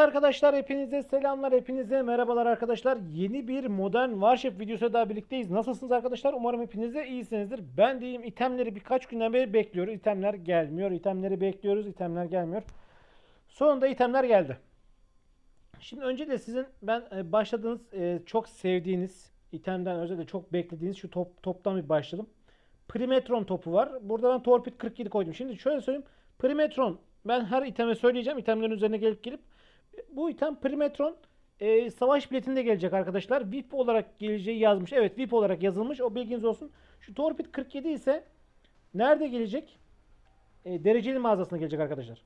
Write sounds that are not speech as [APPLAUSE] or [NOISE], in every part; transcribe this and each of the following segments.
arkadaşlar hepinize selamlar hepinize merhabalar arkadaşlar. Yeni bir modern Warship videosu daha birlikteyiz. Nasılsınız arkadaşlar? Umarım hepiniz de iyisinizdir. Ben diyeyim itemleri birkaç günden beri bekliyoruz. İtemler gelmiyor itemleri bekliyoruz itemler gelmiyor. Sonunda itemler geldi. Şimdi önce de sizin ben e, başladığınız e, çok sevdiğiniz itemden özellikle çok beklediğiniz şu top, toptan bir başladım Primetron topu var. Burada ben Torpid 47 koydum. Şimdi şöyle söyleyeyim. Primetron ben her iteme söyleyeceğim. itemlerin üzerine gelip gelip. Bu item Primetron e, savaş biletinde gelecek arkadaşlar. VIP olarak geleceği yazmış. Evet VIP olarak yazılmış. O bilginiz olsun. Şu Torpid 47 ise nerede gelecek? E, dereceli mağazasına gelecek arkadaşlar.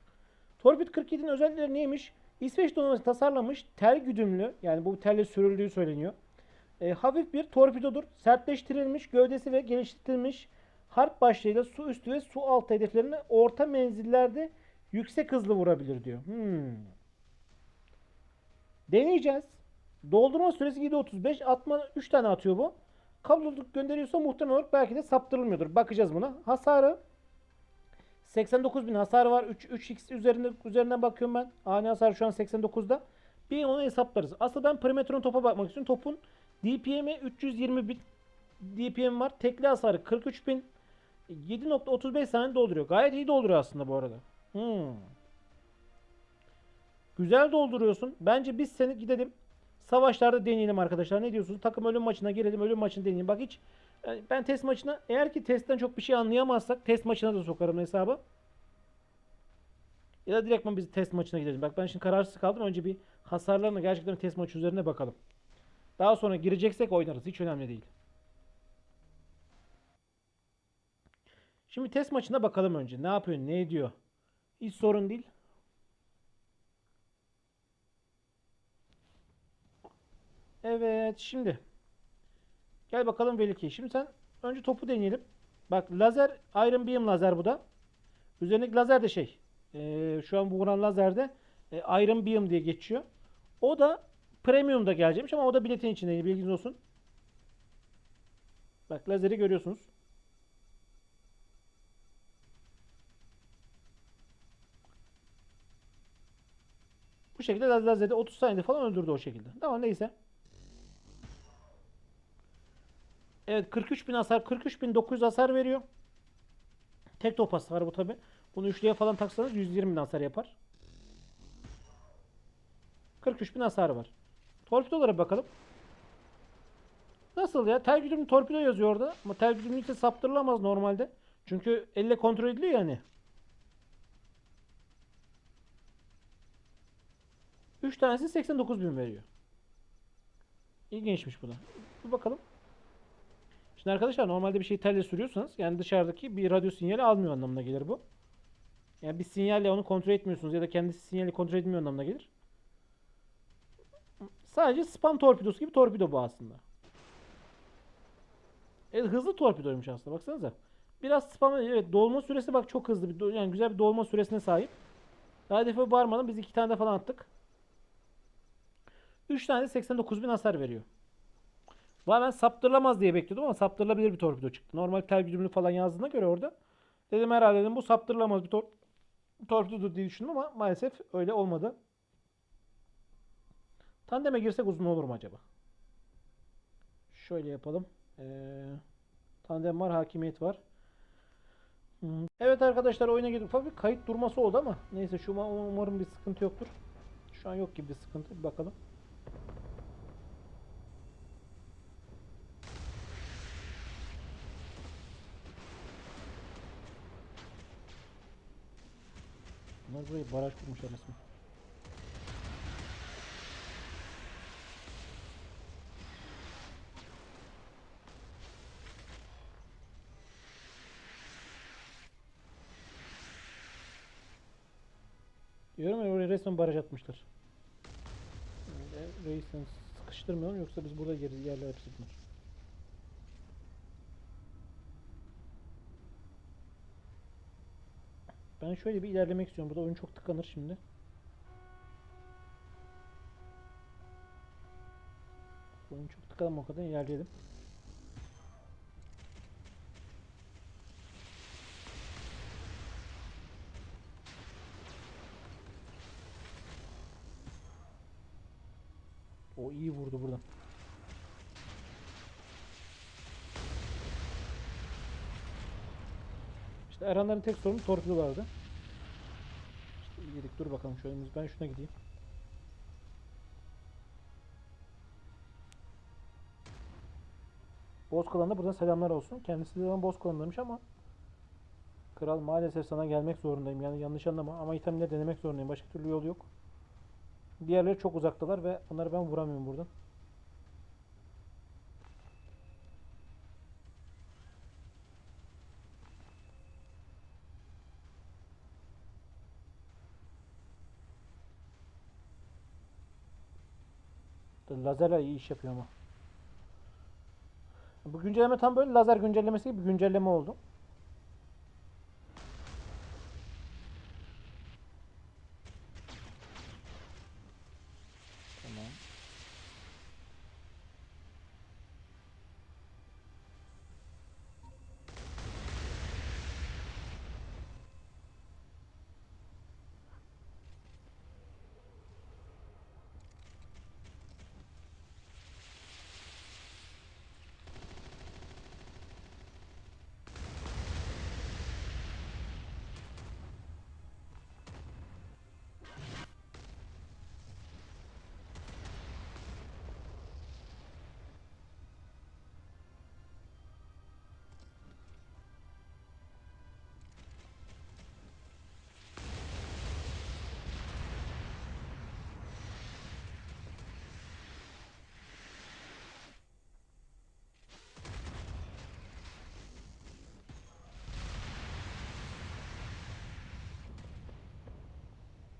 Torpid 47'nin özellikleri neymiş? İsveç donanması tasarlamış tel güdümlü yani bu telle sürüldüğü söyleniyor. E, hafif bir torpidodur. Sertleştirilmiş gövdesi ve geliştirilmiş harp başlığıyla su üstü ve su altı hedeflerini orta menzillerde yüksek hızlı vurabilir diyor. Hmm. Deneyeceğiz. Doldurma süresi 7.35. Atma 3 tane atıyor bu. Kabloluk gönderiyorsa muhtemelen olarak belki de saptırılmıyordur. Bakacağız buna. Hasarı 89.000 hasarı var. 3 3x üzerinde üzerinden bakıyorum ben. Ani hasar şu an 89'da. Bir onu hesaplarız. Aslında ben Primetron topa bakmak istiyorum. Topun DPM'i 320 bin DPM var. Tekli hasarı 43 bin. 7.35 saniye dolduruyor. Gayet iyi dolduruyor aslında bu arada. Hmm. Güzel dolduruyorsun. Bence biz seni gidelim. Savaşlarda deneyelim arkadaşlar. Ne diyorsunuz? Takım ölüm maçına girelim. Ölüm maçını deneyelim. Bak hiç yani ben test maçına eğer ki testten çok bir şey anlayamazsak test maçına da sokarım hesabı. Ya da direktman biz test maçına gidelim. Bak ben şimdi kararsız kaldım. Önce bir hasarlarına gerçekten test maçı üzerine bakalım. Daha sonra gireceksek oynarız. Hiç önemli değil. Şimdi test maçına bakalım önce. Ne yapıyor? Ne ediyor? Hiç sorun değil. Evet şimdi. Gel bakalım Veliki. Şimdi sen önce topu deneyelim. Bak lazer Iron Beam lazer bu da. Üzerindeki lazer de şey. e, şu an bu vuran lazer de e, Iron Beam diye geçiyor. O da Premium'da gelecekmiş ama o da biletin içinde. Bilginiz olsun. Bak lazeri görüyorsunuz. Bu şekilde Laz Lazer'i 30 saniyede falan öldürdü o şekilde. Tamam neyse. Evet 43.000 hasar 43.900 hasar veriyor. Tek top hasarı bu tabi. Bunu üçlüye falan taksanız 120.000 hasar yapar. 43.000 hasarı var. Torpidolara bakalım. Nasıl ya? Tel güdümlü torpido yazıyor orada. Ama tel güdümlü saptırılamaz normalde. Çünkü elle kontrol ediliyor yani. 3 tanesi 89 bin veriyor. İlginçmiş bu da. Bir bakalım. Şimdi arkadaşlar normalde bir şey telle sürüyorsanız yani dışarıdaki bir radyo sinyali almıyor anlamına gelir bu. Yani bir sinyalle onu kontrol etmiyorsunuz ya da kendisi sinyali kontrol etmiyor anlamına gelir. Sadece spam torpidosu gibi torpido bu aslında. Evet hızlı torpidoymuş aslında baksanıza. Biraz spam evet dolma süresi bak çok hızlı bir yani güzel bir dolma süresine sahip. Daha hedefe varmadan biz iki tane de falan attık. 3 tane de 89 bin hasar veriyor. Valla ben saptırılamaz diye bekliyordum ama saptırılabilir bir torpido çıktı. Normal tel güdümlü falan yazdığına göre orada. Dedim herhalde dedim bu saptırılamaz bir tor torpidodur diye düşündüm ama maalesef öyle olmadı. Tandeme girsek uzun olur mu acaba? Şöyle yapalım. Ee, tandem var, hakimiyet var. Hmm. Evet arkadaşlar oyuna girdik. Ufak bir kayıt durması oldu ama neyse şu umarım bir sıkıntı yoktur. Şu an yok gibi bir sıkıntı. Bir bakalım. Bunlar burayı baraj kurmuşlar resmen. Diyorum ya oraya resmen baraj atmışlar. Öyle Reis'ten sıkıştırmayalım yoksa biz burada yeri yerler hepsi bunlar. Ben şöyle bir ilerlemek istiyorum. Burada oyun çok tıkanır şimdi. Oyun çok tıkanır o kadar ilerleyelim. iyi vurdu buradan. İşte Erhanların tek sorunu torpidolardı. İşte iyi dedik dur bakalım şöyle ben şuna gideyim. Bozkıran'da buradan selamlar olsun. Kendisi de Bozkıran demiş ama Kral maalesef sana gelmek zorundayım. Yani yanlış anlama ama itemleri denemek zorundayım. Başka türlü yol yok. Diğerleri çok uzaktalar ve onları ben vuramıyorum buradan. Lazerler iyi iş yapıyor ama. Bu güncelleme tam böyle lazer güncellemesi gibi bir güncelleme oldu.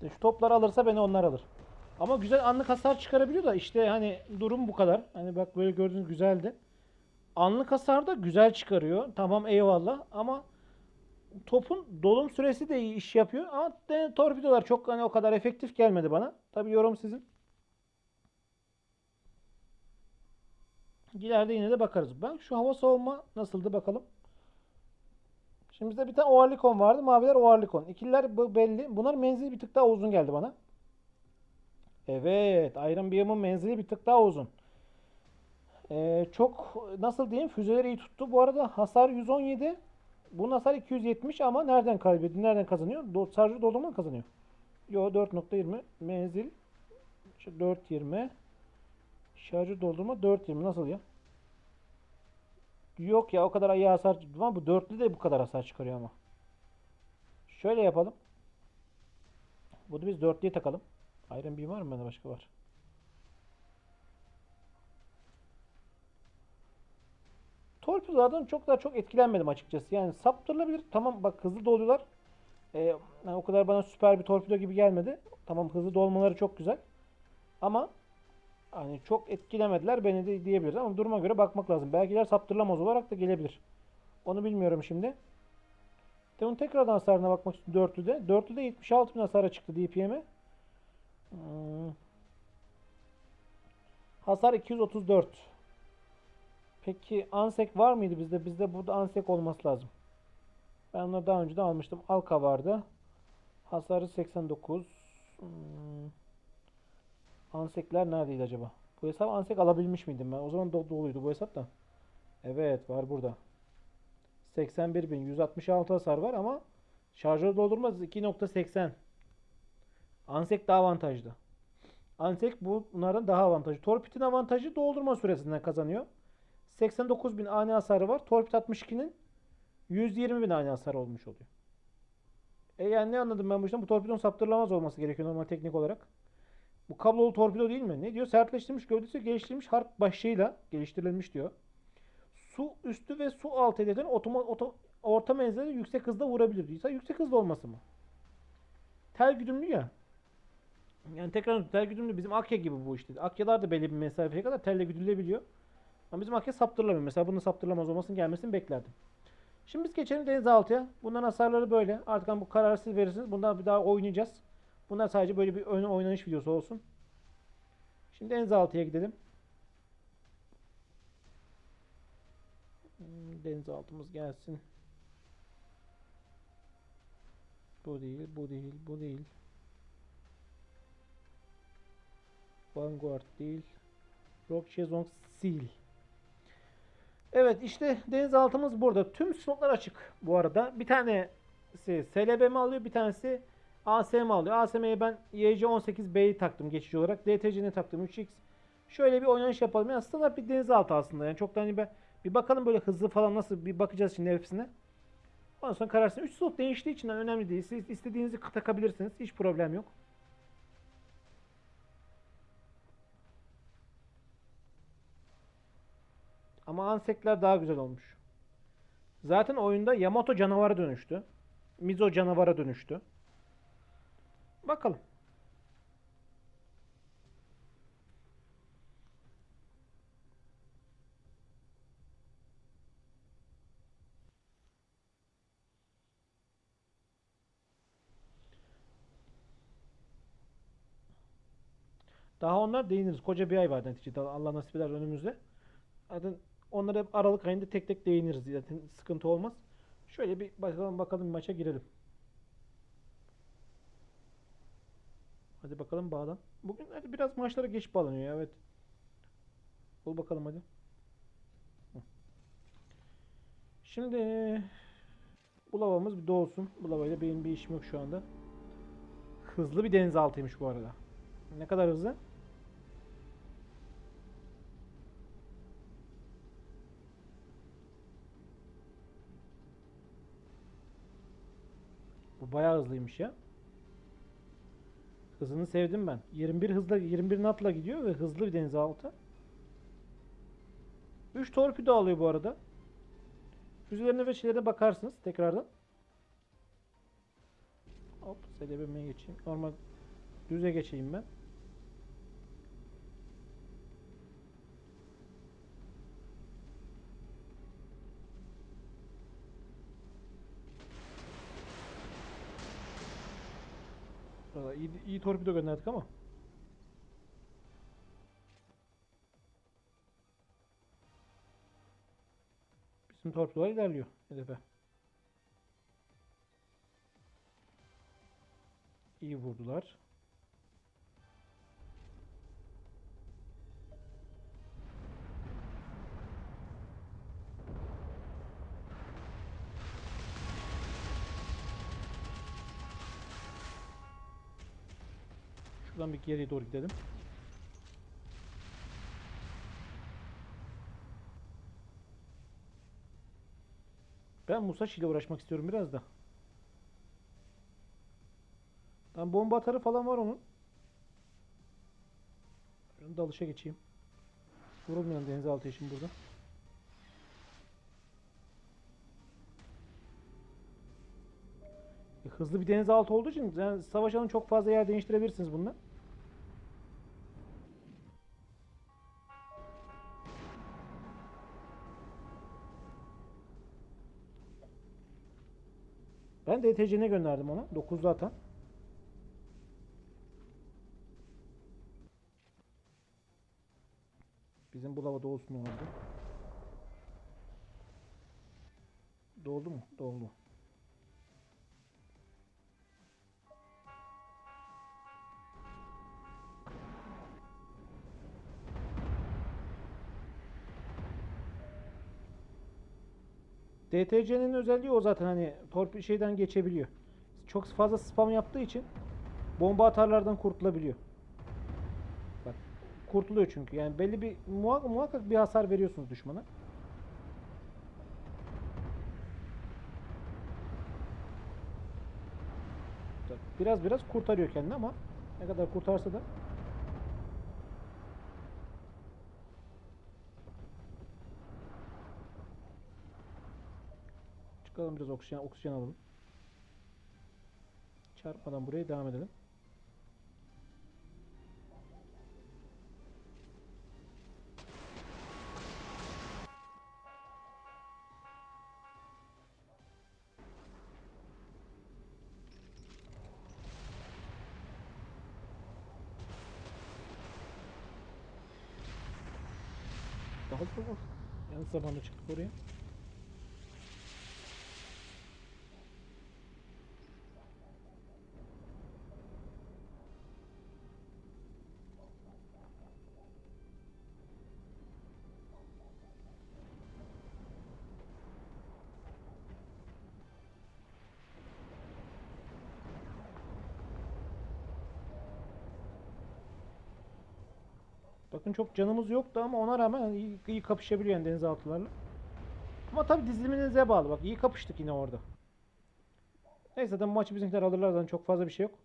İşte Şu topları alırsa beni onlar alır. Ama güzel anlık hasar çıkarabiliyor da işte hani durum bu kadar. Hani bak böyle gördüğünüz güzeldi. Anlık hasar da güzel çıkarıyor. Tamam eyvallah ama topun dolum süresi de iyi iş yapıyor. Ama de, torpidolar çok hani o kadar efektif gelmedi bana. Tabii yorum sizin. İleride yine de bakarız. Ben şu hava soğuma nasıldı bakalım. Şimdi bizde bir tane Oerlikon vardı. Maviler Oerlikon. İkililer belli. Bunların menzili bir tık daha uzun geldi bana. Evet. Iron Beam'ın menzili bir tık daha uzun. Ee, çok nasıl diyeyim füzeleri iyi tuttu. Bu arada hasar 117. Bunun hasar 270 ama nereden kaybediyor? Nereden kazanıyor? Do Sarjı doldurma kazanıyor? Yo 4.20 menzil 4.20 şarjı doldurma 4.20 nasıl ya? Yok ya o kadar iyi hasar ama bu dörtlü de bu kadar hasar çıkarıyor ama. Şöyle yapalım. Bunu biz dörtlüye takalım. Iron Beam var mı bende başka var. Torpidolardan çok daha çok etkilenmedim açıkçası. Yani saptırılabilir. Tamam bak hızlı doluyorlar. Ee, yani o kadar bana süper bir torpido gibi gelmedi. Tamam hızlı dolmaları çok güzel. Ama Hani çok etkilemediler beni de diyebiliriz ama duruma göre bakmak lazım. Belkiler saptırılamaz olarak da gelebilir. Onu bilmiyorum şimdi. Bunun tekrardan hasarına bakmak istiyorum dörtlüde. Dörtlüde 76 bin hasara çıktı DPM'e. Hmm. Hasar 234. Peki Ansek var mıydı bizde? Bizde burada Ansek olması lazım. Ben onu daha önce de almıştım. Alka vardı. Hasarı 89. Hmm. Ansekler neredeydi acaba? Bu hesap Ansek alabilmiş miydim ben? O zaman do doluydu bu hesap da. Evet var burada. 81.166 hasar var ama şarjör doldurmaz 2.80. Ansek daha avantajlı. Ansek bunlardan daha avantajlı. Torpit'in avantajı doldurma süresinden kazanıyor. 89.000 ani hasarı var. Torpit 62'nin 120.000 ani hasar olmuş oluyor. E yani ne anladım ben bu işten? Bu torpidon saptırılamaz olması gerekiyor normal teknik olarak. Bu kablolu torpido değil mi? Ne diyor? Sertleştirilmiş gövdesi geliştirilmiş harp başlığıyla geliştirilmiş diyor. Su üstü ve su altı hedeflerini otoma, oto, orta menzilde yüksek hızda vurabilir diyorsa yüksek hızda olması mı? Tel güdümlü ya. Yani tekrar tel güdümlü bizim Akya gibi bu işte. Akyalar da belli bir mesafeye kadar telle güdülebiliyor. Ama bizim Akya saptırılamıyor. Mesela bunun saptırılamaz olmasının gelmesini beklerdim. Şimdi biz geçelim denizaltıya. Bunların hasarları böyle. Artık bu kararı siz verirsiniz. Bundan bir daha oynayacağız. Bunlar sadece böyle bir ön oynanış videosu olsun. Şimdi denizaltıya gidelim. Hmm, denizaltımız gelsin. Bu değil, bu değil, bu değil. Vanguard değil. Rock Chezong Seal. Evet işte denizaltımız burada. Tüm slotlar açık bu arada. Bir tanesi SLB alıyor, bir tanesi ASM alıyor. ASM'ye ben YC18B'yi taktım geçici olarak. DTC'ne taktım 3X. Şöyle bir oynanış yapalım. Yani standart bir denizaltı aslında. Yani çok da hani ben bir bakalım böyle hızlı falan nasıl bir bakacağız şimdi hepsine. Ondan sonra kararsın. 3 slot değiştiği için önemli değil. Siz istediğinizi takabilirsiniz. Hiç problem yok. Ama Ansekler daha güzel olmuş. Zaten oyunda Yamato canavara dönüştü. Mizo canavara dönüştü. Bakalım. Daha onlar değiniriz. Koca bir ay var neticede. Allah nasip eder önümüzde. Zaten onlara Aralık ayında tek tek değiniriz. Zaten sıkıntı olmaz. Şöyle bir bakalım bakalım maça girelim. Hadi bakalım bağlan. Bugün hadi biraz maçlara geç bağlanıyor ya evet. Ol bakalım hadi. Şimdi bu lavamız bir doğsun. Bu lavayla benim bir işim yok şu anda. Hızlı bir denizaltıymış bu arada. Ne kadar hızlı? Bu bayağı hızlıymış ya. Hızını sevdim ben. 21 hızla 21 knot'la gidiyor ve hızlı bir denizaltı. 3 torpido alıyor bu arada. Füzelerine ve şeylerine bakarsınız tekrardan. Hop SDB'ye geçeyim. Normal düze geçeyim ben. İyi, iyi torpido gönderdik ama. Bizim torpidolar ilerliyor hedefe. İyi vurdular. Şuradan bir geriye doğru gidelim. Ben Musashi ile uğraşmak istiyorum biraz da. Tam bomba atarı falan var onun. Şunu dalışa geçeyim. Vurulmayan denizaltı için burada. E, hızlı bir denizaltı olduğu için yani savaş alanı çok fazla yer değiştirebilirsiniz bununla. Ben DTC'ne gönderdim ona. 9'lu atan. Bizim bu lavada olsun orada. Doldu mu? Doldu. DTC'nin özelliği o zaten hani torpil şeyden geçebiliyor. Çok fazla spam yaptığı için bomba atarlardan kurtulabiliyor. Bak kurtuluyor çünkü. Yani belli bir muhakkak, muhakkak bir hasar veriyorsunuz düşmana. Biraz biraz kurtarıyor kendini ama ne kadar kurtarsa da Çıkalım biraz oksijen, oksijen alalım. Çarpmadan buraya devam edelim. Daha da Yanlış zamanda çıktık oraya. Bakın çok canımız yoktu ama ona rağmen iyi, iyi kapışabiliyor yani denizaltılarla. Ama tabi diziliminize bağlı. Bak iyi kapıştık yine orada. Neyse zaten maçı bizimkiler alırlar zaten çok fazla bir şey yok.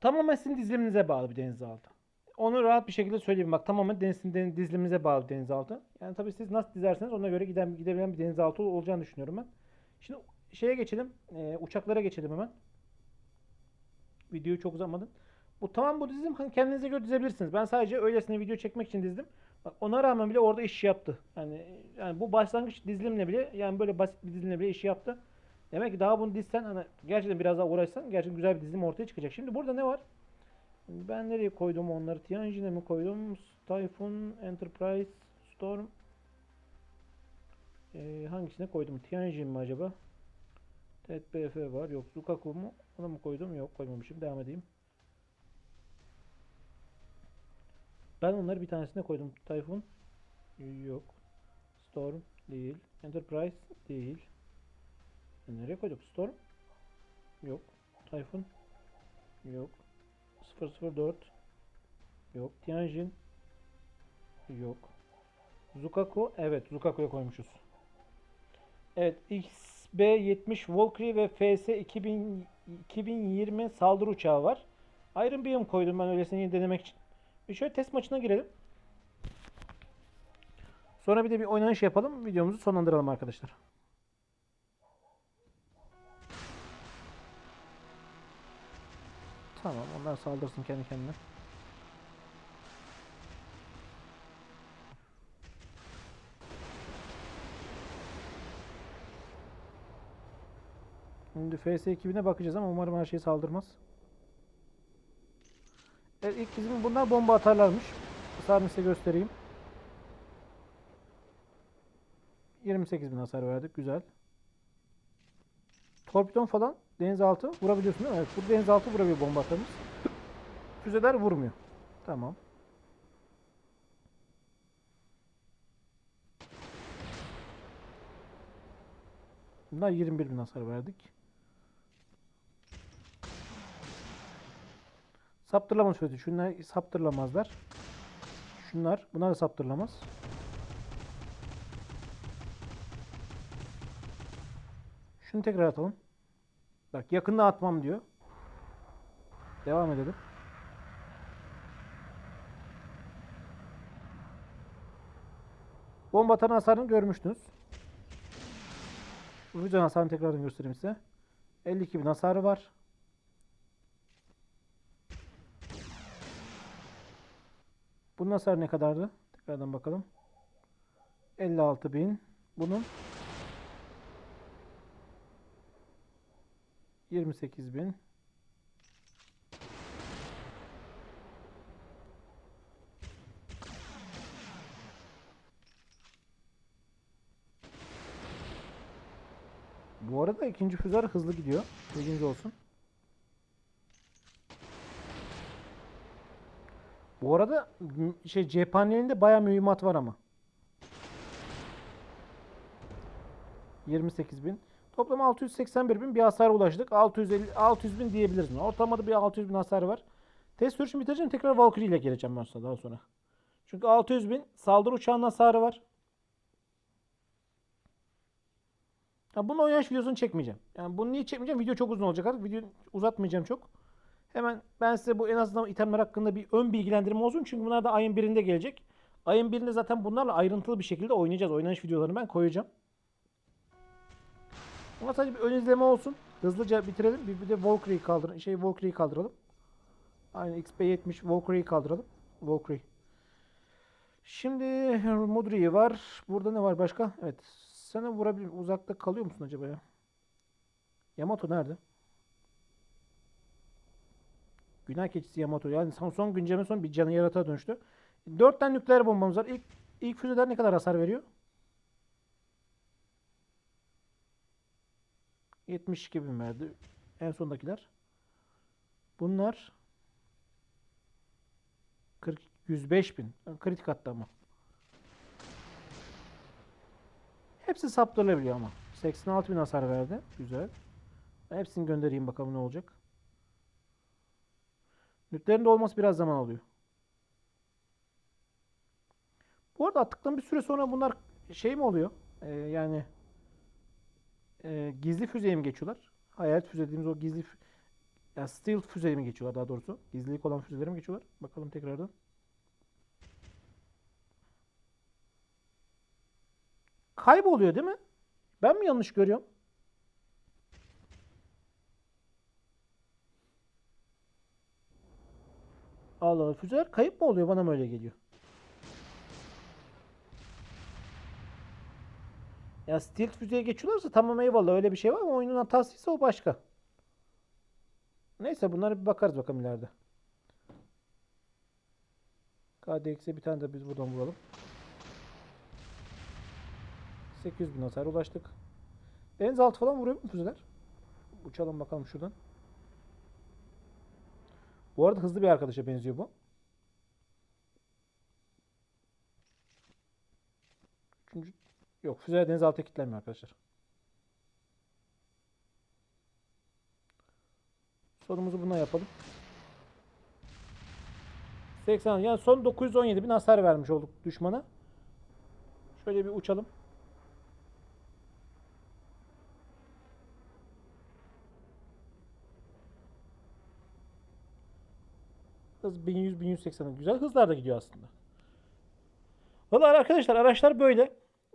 Tamamen sizin diziliminize bağlı bir denizaltı. Onu rahat bir şekilde söyleyeyim. Bak tamamen denizin, den- diziliminize bağlı denizaltı. Yani tabii siz nasıl dizerseniz ona göre giden, gidebilen bir denizaltı olacağını düşünüyorum ben. Şimdi şeye geçelim. e, uçaklara geçelim hemen. Videoyu çok uzatmadım. Bu tamam bu dizim hani kendinize göre dizebilirsiniz. Ben sadece öylesine video çekmek için dizdim. Bak ona rağmen bile orada iş yaptı. Yani yani bu başlangıç dizilimle bile yani böyle basit bir dizilimle bile işi yaptı. Demek ki daha bunu dizsen hani gerçekten biraz daha uğraşsan gerçekten güzel bir dizilim ortaya çıkacak. Şimdi burada ne var? Ben nereye koydum onları? Tianjin'e mi koydum? Typhoon, Enterprise, Storm. Ee, hangisine koydum? Tianjin mi acaba? TED-BF var. Yok. Lukaku mu? Ona mı koydum? Yok koymamışım. Devam edeyim. Ben onları bir tanesine koydum. Typhoon. Yok. Storm değil. Enterprise değil. Ben nereye koydum? Storm. Yok. Typhoon. Yok. 004. Yok. Tianjin. Yok. Zukaku. Evet. Zukaku'ya koymuşuz. Evet. XB-70 Valkyrie ve FS 2000, 2020 saldırı uçağı var. Iron Beam koydum ben öylesine yine denemek için. Bir şöyle test maçına girelim. Sonra bir de bir oynanış yapalım. Videomuzu sonlandıralım arkadaşlar. Tamam onlar saldırsın kendi kendine. Şimdi FS ekibine bakacağız ama umarım her şey saldırmaz. Evet ilk bizim bunlar bomba atarlarmış. Hasarını size göstereyim. 28 bin hasar verdik. Güzel. Torpidon falan denizaltı vurabiliyorsun değil mi? Evet bu denizaltı vurabiliyor bomba atarımız. [COUGHS] Füzeler vurmuyor. Tamam. Bunlar 21 bin hasar verdik. Saptırlama sözü. Şunlar saptırlamazlar. Şunlar. Bunlar da saptırlamaz. Şunu tekrar atalım. Bak yakında atmam diyor. Devam edelim. Bomba atan hasarını görmüştünüz. Füzen hasarını tekrardan göstereyim size. 52 bin hasarı var. Bunun hasarı ne kadardı? Tekrardan bakalım. 56 bin. Bunun 28 bin. Bu arada ikinci füzer hızlı gidiyor. Bilginiz olsun. Bu arada şey cephanelerinde bayağı mühimmat var ama. 28 bin. Toplam 681 bin bir hasara ulaştık. 650, 600 bin diyebiliriz. Ortalamada bir 600 bin hasar var. Test sürüşünü bitireceğim. Tekrar Valkyrie ile geleceğim ben sonra daha sonra. Çünkü 600 bin saldırı uçağının hasarı var. Ya bunun oynanış videosunu çekmeyeceğim. Yani bunu niye çekmeyeceğim? Video çok uzun olacak artık. Video uzatmayacağım çok. Hemen ben size bu en azından itemler hakkında bir ön bilgilendirme olsun. Çünkü bunlar da ayın birinde gelecek. Ayın birinde zaten bunlarla ayrıntılı bir şekilde oynayacağız. Oynanış videolarını ben koyacağım. Ama sadece bir ön izleme olsun. Hızlıca bitirelim. Bir, bir de Valkyrie'yi kaldırın. Şey Valkyrie'yi kaldıralım. Aynı XP70 Valkyrie'yi kaldıralım. Valkyrie. Şimdi Mudri'yi var. Burada ne var başka? Evet. Sana vurabilir. Uzakta kalıyor musun acaba ya? Yamato nerede? Günah keçisi Yamato. Yani son, güncelleme son bir canı yaratığa dönüştü. 4 tane nükleer bombamız var. İlk, ilk füzeler ne kadar hasar veriyor? 72 bin verdi. En sondakiler. Bunlar 40, 105 bin. Kritik hatta ama. Hepsi saptırılabiliyor ama. 86 bin hasar verdi. Güzel. Hepsini göndereyim bakalım ne olacak. Nükleerin de biraz zaman alıyor. Bu arada attıktan bir süre sonra bunlar şey mi oluyor? Ee, yani e, gizli füzeye mi geçiyorlar? Hayalet füze dediğimiz o gizli fü- ya stealth füzeye mi geçiyorlar daha doğrusu? Gizlilik olan füzelere mi geçiyorlar? Bakalım tekrardan. Kayboluyor değil mi? Ben mi yanlış görüyorum? Allah. Füzeler kayıp mı oluyor? Bana mı öyle geliyor? Ya stealth füzeye geçiyorlarsa tamam eyvallah öyle bir şey var ama oyunun hatasıysa o başka. Neyse bunlara bir bakarız bakalım ileride. KDX'e bir tane de biz buradan vuralım. 800 bin hasar ulaştık. Denizaltı falan vuruyor mu füzeler? Uçalım bakalım şuradan. Bu arada hızlı bir arkadaşa benziyor bu. Üçüncü... Yok füzeler denizaltıya kilitlenmiyor arkadaşlar. Sonumuzu buna yapalım. 80 yani son 917 bin hasar vermiş olduk düşmana. Şöyle bir uçalım. Hız 1100 1180 güzel hızlarda gidiyor aslında. Valla arkadaşlar araçlar böyle.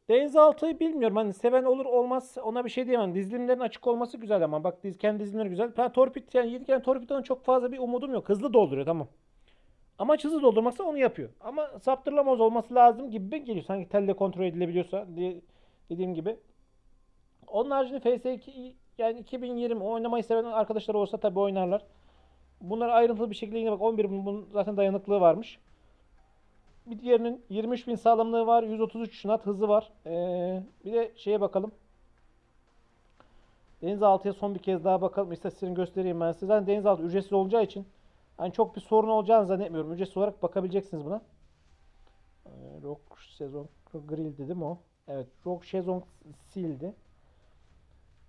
Denizaltıyı bilmiyorum. Hani seven olur olmaz ona bir şey diyemem. Dizlimlerin açık olması güzel ama bak diz, kendi dizlimleri güzel. Ben torpit yani 7 tane torpidonun çok fazla bir umudum yok. Hızlı dolduruyor tamam. Amaç hızlı doldurmaksa onu yapıyor. Ama saptırılamaz olması lazım gibi geliyor. Sanki telle kontrol edilebiliyorsa diye dediğim gibi. Onun haricinde FS2 yani 2020 oynamayı seven arkadaşlar olsa tabii oynarlar. Bunlar ayrıntılı bir şekilde yine bak 11 bunun, bunun zaten dayanıklığı varmış. Bir diğerinin 23 bin sağlamlığı var. 133 knot hızı var. Ee, bir de şeye bakalım. Denizaltıya son bir kez daha bakalım. İstatistiğini göstereyim ben size. Zaten denizaltı ücretsiz olacağı için hani çok bir sorun olacağını zannetmiyorum. Ücretsiz olarak bakabileceksiniz buna. Ee, Rock sezon grill dedim o. Evet, Rock sezon sildi.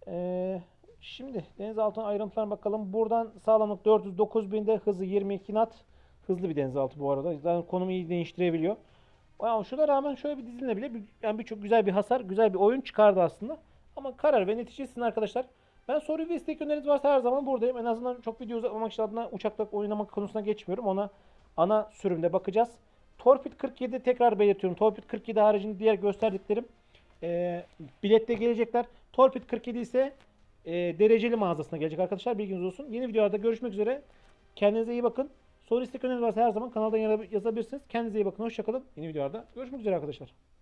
Ee, şimdi denizaltına ayrıntılarına bakalım. Buradan sağlamlık 409 binde hızı 22 knot. Hızlı bir denizaltı bu arada. Zaten konumu iyi değiştirebiliyor. Yani şuna rağmen şöyle bir diziline bile bir, yani birçok güzel bir hasar, güzel bir oyun çıkardı aslında. Ama karar ve netice sizin arkadaşlar. Ben soru ve istek öneriniz varsa her zaman buradayım. En azından çok video uzatmamak için adına uçakla oynamak konusuna geçmiyorum. Ona ana sürümde bakacağız. Torpid 47 tekrar belirtiyorum. Torpid 47 haricinde diğer gösterdiklerim e, bilette gelecekler. Torpid 47 ise e, dereceli mağazasına gelecek arkadaşlar. Bilginiz olsun. Yeni videolarda görüşmek üzere. Kendinize iyi bakın. Soru istek varsa her zaman kanaldan yazabilirsiniz. Kendinize iyi bakın. Hoşçakalın. Yeni videolarda görüşmek üzere arkadaşlar.